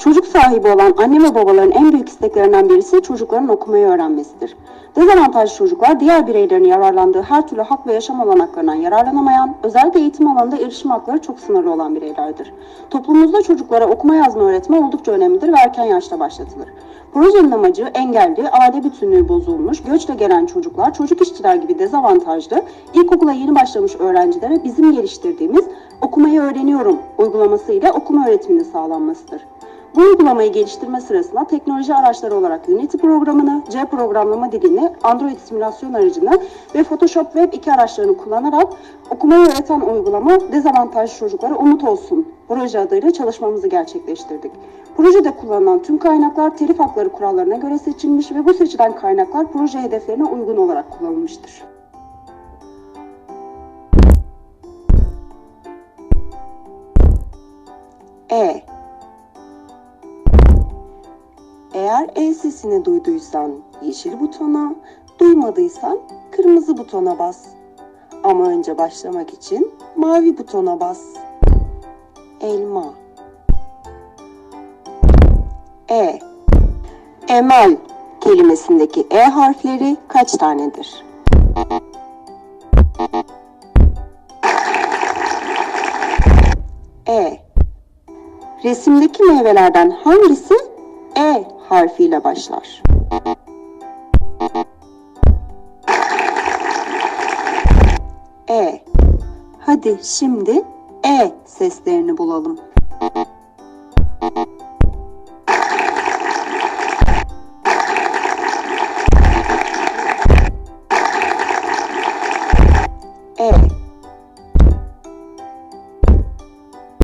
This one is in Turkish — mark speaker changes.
Speaker 1: Çocuk sahibi olan anne ve babaların en büyük isteklerinden birisi çocukların okumayı öğrenmesidir. Dezavantajlı çocuklar diğer bireylerin yararlandığı her türlü hak ve yaşam olanaklarından yararlanamayan, özellikle eğitim alanında erişim hakları çok sınırlı olan bireylerdir. Toplumumuzda çocuklara okuma yazma öğretme oldukça önemlidir ve erken yaşta başlatılır. Projenin amacı engelli, aile bütünlüğü bozulmuş, göçle gelen çocuklar, çocuk işçiler gibi dezavantajlı, ilkokula yeni başlamış öğrencilere bizim geliştirdiğimiz okumayı öğreniyorum uygulaması ile okuma öğretiminin sağlanmasıdır. Bu uygulamayı geliştirme sırasında teknoloji araçları olarak Unity programını, C programlama dilini, Android simülasyon aracını ve Photoshop Web 2 araçlarını kullanarak okumayı öğreten uygulama dezavantajlı çocuklara umut olsun proje adıyla çalışmamızı gerçekleştirdik. Projede kullanılan tüm kaynaklar telif hakları kurallarına göre seçilmiş ve bu seçilen kaynaklar proje hedeflerine uygun olarak kullanılmıştır. E Eğer E sesini duyduysan yeşil butona, duymadıysan kırmızı butona bas. Ama önce başlamak için mavi butona bas. Elma E Emel kelimesindeki E harfleri kaç tanedir? E Resimdeki meyvelerden hangisi E harfiyle başlar? E. Hadi şimdi E seslerini bulalım.